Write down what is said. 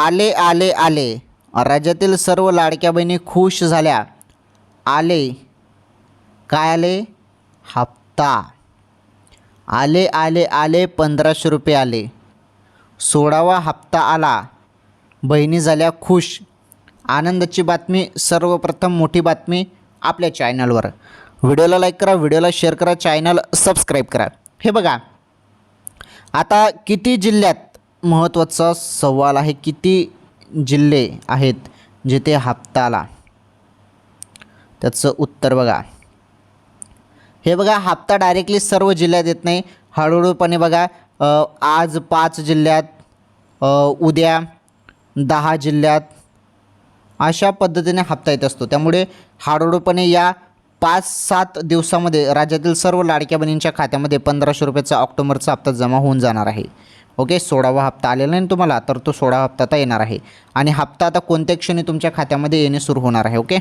आले आले आले. राज्यातील सर्व लाडक्या बहिणी खुश झाल्या. आले. काय आले? हप्ता. आले आले आले पंधराशे रुपये आले. सोळावा हप्ता आला. बहिणी झाल्या खुश. आनंदाची बातमी सर्वप्रथम मोठी बातमी आपल्या चॅनलवर. व्हिडिओला लाईक करा व्हिडिओला शेअर करा चॅनल सबस्क्राईब करा. हे बघा आता किती जिल्ह्यात महत्त्वाचा सवाल आहे किती जिल्हे आहेत जिथे हप्ता आला त्याचं उत्तर बघा. हे बघा हप्ता डायरेक्टली सर्व जिल्ह्यात येत नाही. हळूहळूपणे बघा आज पाच जिल्ह्यात उद्या दहा जिल्ह्यात अशा पद्धतीने हप्ता येत असतो. त्यामुळे हळूहळूपणे या पाच सात दिवसामध्ये राज्यातील सर्व लाडक्या बहिणींच्या खात्यामध्ये पंधराशे रुपयाचा ऑक्टोबरचा हप्ता जमा होऊन जाणार आहे. ओके? सोळावा हप्ता आलेला नाही तुम्हाला तर तो सोळा हप्ता आता येणार आहे. आणि हप्ता आता कोणत्या क्षणी तुमच्या खात्यामध्ये येणे सुरू होणार आहे ओके?